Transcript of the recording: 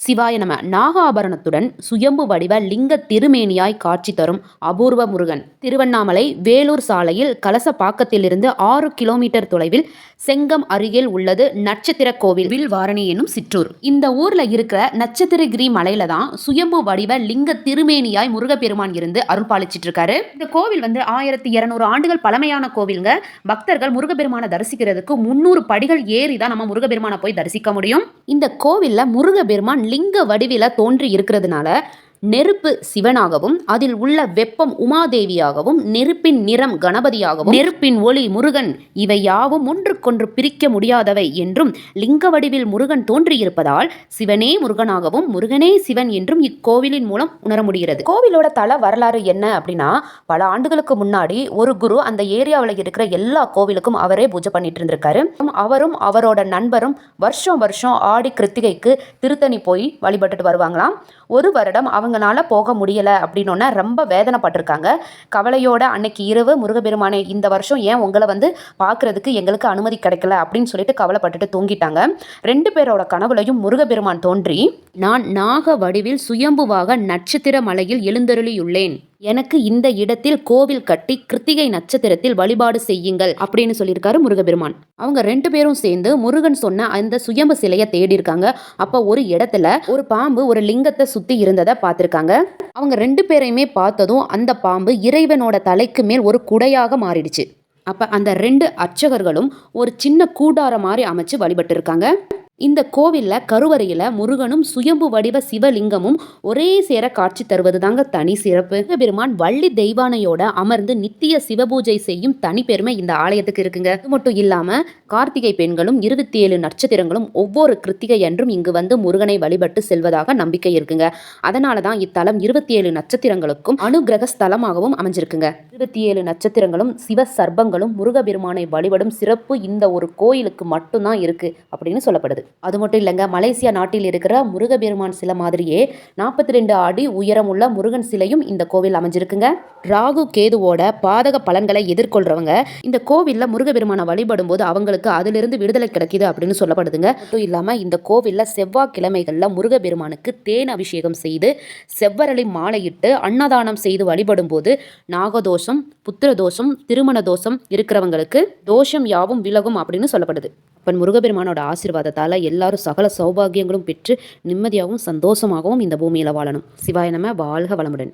சிவாய நம. நாகாபரணத்துடன் சுயம்பு வடிவ லிங்க திருமேனியாய் காட்சி தரும் அபூர்வ முருகன். திருவண்ணாமலை வேலூர் சாலையில் கலசப்பாக்கத்திலிருந்து ஆறு கிலோமீட்டர் தொலைவில் செங்கம் அருகில் உள்ளது நட்சத்திர கோவில். வில்வாரணி என்னும் சிற்றூர். இந்த ஊர்ல இருக்கிற நட்சத்திரகிரி மலையில தான் சுயம்பு வடிவ லிங்க திருமேனியாய் முருகப்பெருமான் இருந்து அருள் பாலிச்சிட்டு இருக்காரு. இந்த கோவில் வந்து ஆயிரத்தி இருநூறு ஆண்டுகள் பழமையான கோவிலுங்க. பக்தர்கள் முருகப்பெருமானை தரிசிக்கிறதுக்கு முன்னூறு படிகள் ஏறி தான் நம்ம முருகப்பெருமானை போய் தரிசிக்க முடியும். இந்த கோவில்ல முருகப்பெருமான் லிங்க வடிவில தோன்றி இருக்கிறதுனால நெருப்பு சிவனாகவும் அதில் உள்ள வெப்பம் உமாதேவியாகவும் நெருப்பின் நிறம் கணபதியாகவும் நெருப்பின் ஒளி முருகன் இவை யாவும் ஒன்றுக்கொன்று பிரிக்க முடியாதவை என்றும் லிங்க வடிவில் முருகன் தோன்றியிருப்பதால் சிவனே முருகனாகவும் முருகனே சிவன் என்றும் இக்கோவிலின் மூலம் உணர முடிகிறது. கோவிலோட தல வரலாறு என்ன அப்படின்னா பல ஆண்டுகளுக்கு முன்னாடி ஒரு குரு அந்த ஏரியாவில் இருக்கிற எல்லா கோவிலுக்கும் அவரே பூஜை பண்ணிட்டு இருந்திருக்காரு. அவரும் அவரோட நண்பரும் வருஷம் வருஷம் ஆடி கிருத்திகைக்கு திருத்தணி போய் வழிபட்டுட்டு வருவாங்களாம். ஒரு வருடம் அவங்களால போக முடியலை அப்படின்னோடனே ரொம்ப வேதனைப்பட்டிருக்காங்க. கவலையோட அன்னைக்கு இரவு முருகபெருமானை இந்த வருஷம் ஏன் உங்களை வந்து பார்க்குறதுக்கு எங்களுக்கு அனுமதி கிடைக்கல அப்படின்னு சொல்லிட்டு கவலைப்பட்டுட்டு தூங்கிட்டாங்க. ரெண்டு பேரோட கனவுலையும் முருகபெருமான் தோன்றி நான் நாக வடிவில் சுயம்புவாக நட்சத்திர மலையில் எழுந்தருளியுள்ளேன். எனக்கு இந்த இடத்தில் கோவில் கட்டி கிருத்திகை நட்சத்திரத்தில் வழிபாடு செய்யுங்கள் அப்படின்னு சொல்லியிருக்காரு முருகபெருமான் அவங்க ரெண்டு பேரும் சேர்ந்து முருகன் சொன்ன அந்த சுயம்பு சிலையை தேடி இருக்காங்க அப்போ ஒரு இடத்துல ஒரு பாம்பு ஒரு லிங்கத்தை சுத்தி இருந்ததை பார்த்துருக்காங்க. அவங்க ரெண்டு பேரையுமே பார்த்ததும் அந்த பாம்பு இறைவனோட தலைக்கு மேல் ஒரு குடையாக மாறிடுச்சு. அப்போ அந்த ரெண்டு அர்ச்சகர்களும் ஒரு சின்ன கூடார மாதிரி அமைச்சு வழிபட்டு இருக்காங்க இந்த கோவிலில் கருவறையில் முருகனும் சுயம்பு வடிவ சிவலிங்கமும் ஒரே சேர காட்சி தருவது தாங்க தனி சிறப்பு. பெருமான் வள்ளி தெய்வானையோட அமர்ந்து நித்திய சிவபூஜை செய்யும் தனி பெருமை இந்த ஆலயத்துக்கு இருக்குங்க. அது மட்டும் இல்லாமல் கார்த்திகை பெண்களும் இருபத்தி ஏழு நட்சத்திரங்களும் ஒவ்வொரு கிருத்திகை என்றும் இங்கு வந்து முருகனை வழிபட்டு செல்வதாக நம்பிக்கை இருக்குங்க. அதனால தான் இத்தலம் இருபத்தி ஏழு நட்சத்திரங்களுக்கும் அனுகிரக ஸ்தலமாகவும் அமைஞ்சிருக்குங்க. இருபத்தி ஏழு நட்சத்திரங்களும் சிவ சர்ப்பங்களும் முருகபெருமானை வழிபடும் சிறப்பு இந்த ஒரு கோயிலுக்கு மட்டும்தான் இருக்கு அப்படின்னு சொல்லப்படுது. அது மட்டும் இல்லைங்க மலேசியா நாட்டில் இருக்கிற முருகபெருமான் சிலை மாதிரியே நாற்பத்தி ரெண்டு அடி உயரமுள்ள முருகன் சிலையும் இந்த கோவில் அமைஞ்சிருக்குங்க. ராகு கேதுவோட பாதக பலன்களை எதிர்கொள்றவங்க இந்த கோவிலில் முருகபெருமானை வழிபடும் போது அவங்களுக்கு அதிலிருந்து விடுதலை கிடைக்கிது அப்படின்னு சொல்லப்படுதுங்க. மட்டும் இல்லாமல் இந்த கோவிலில் செவ்வாய்க்கிழமைகளில் முருகபெருமானுக்கு தேன் அபிஷேகம் செய்து செவ்வரளி மாலையிட்டு அன்னதானம் செய்து வழிபடும் போது நாகதோஷம் புத்திர தோஷம் திருமண தோஷம் இருக்கிறவங்களுக்கு தோஷம் யாவும் விலகும் அப்படின்னு சொல்லப்படுது. அப்பன் முருகபெருமானோட ஆசீர்வாதத்தால் எல்லாரும் சகல சௌபாகியங்களும் பெற்று நிம்மதியாகவும் சந்தோஷமாகவும் இந்த பூமியில் வாழணும். சிவாய நம வாழ்க வளமுடன்.